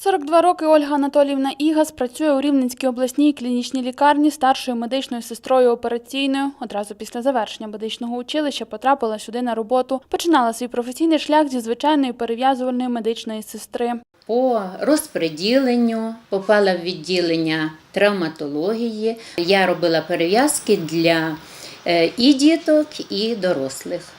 42 роки Ольга Анатоліївна Ігас працює у Рівненській обласній клінічній лікарні старшою медичною сестрою операційною. Одразу після завершення медичного училища потрапила сюди на роботу. Починала свій професійний шлях зі звичайної перев'язувальної медичної сестри. По розподіленню попала в відділення травматології. Я робила перев'язки для е, і діток, і дорослих.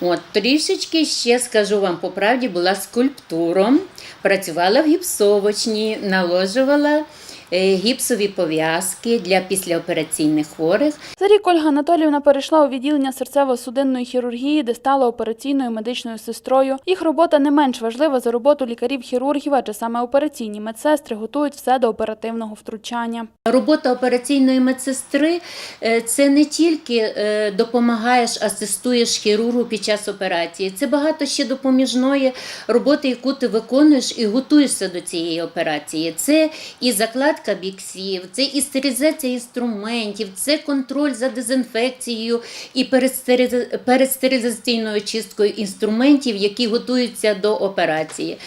От трішечки ще скажу вам по правді, була скульптуром, працювала в гіпсовочні, наложувала гіпсові пов'язки для післяопераційних хворих. За рік Ольга Анатоліївна перейшла у відділення серцево-судинної хірургії, де стала операційною медичною сестрою. Їх робота не менш важлива за роботу лікарів-хірургів, адже саме операційні медсестри готують все до оперативного втручання. Робота операційної медсестри е, це не тільки е, допомагаєш, асистуєш хірургу під час операції, це багато ще допоміжної роботи, яку ти виконуєш і готуєшся до цієї операції. Це і закладка біксів, це і стерилізація інструментів, це контроль за дезінфекцією і перестерилізаційною чисткою інструментів, які готуються до операції.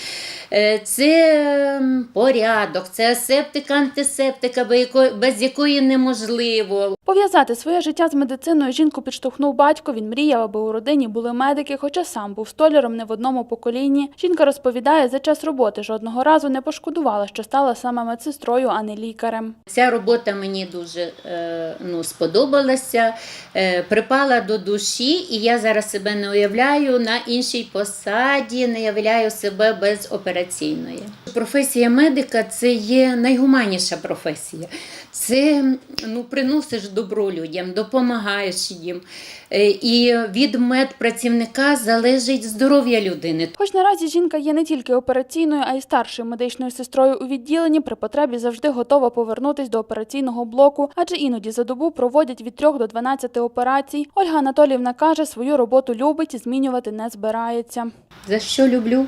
Е, Це порядок, це асептика, антисептика, без якої- неможливо. Пов'язати своє життя з медициною жінку підштовхнув батько. Він мріяв, аби у родині були медики, хоча сам був столяром не в одному поколінні. Жінка розповідає, за час роботи жодного разу не пошкодувала, що стала саме медсестрою, а не лікарем. Ця робота мені дуже е, ну, сподобалася, е, припала до душі, і я зараз себе не уявляю на іншій посаді, не уявляю себе без операційної. Професія медика це є найгуманніша професія. Це ну, приносиш добро людям, допомагаєш їм. Е, І від медпрацівника залежить здоров'я людини. Хоч наразі жінка є не тільки операційною, а й старшою медичною сестрою у відділенні, при потребі завжди готова повернутись до операційного блоку, адже іноді за добу проводять від 3 до 12 операцій. Ольга Анатоліївна каже, свою роботу любить і змінювати не збирається. За що люблю?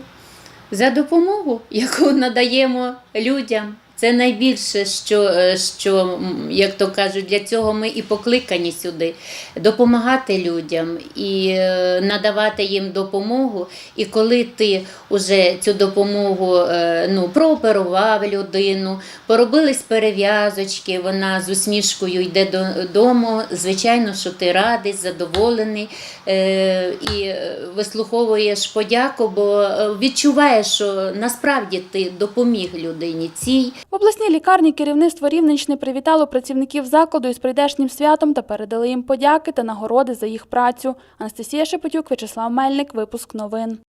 За допомогу, яку надаємо людям. Це найбільше, що, е, що, як то кажуть, для цього ми і покликані сюди допомагати людям і е, надавати їм допомогу. І коли ти вже цю допомогу е, ну, прооперував людину, поробились перев'язочки, вона з усмішкою йде додому. Звичайно, що ти радий, задоволений і вислуховуєш подяку, бо відчуваєш, що насправді ти допоміг людині цій. Обласній лікарні керівництво Рівненщини привітало працівників закладу із прийдешнім святом та передали їм подяки та нагороди за їх працю. Анастасія Шепетюк, Вячеслав Мельник, випуск новин.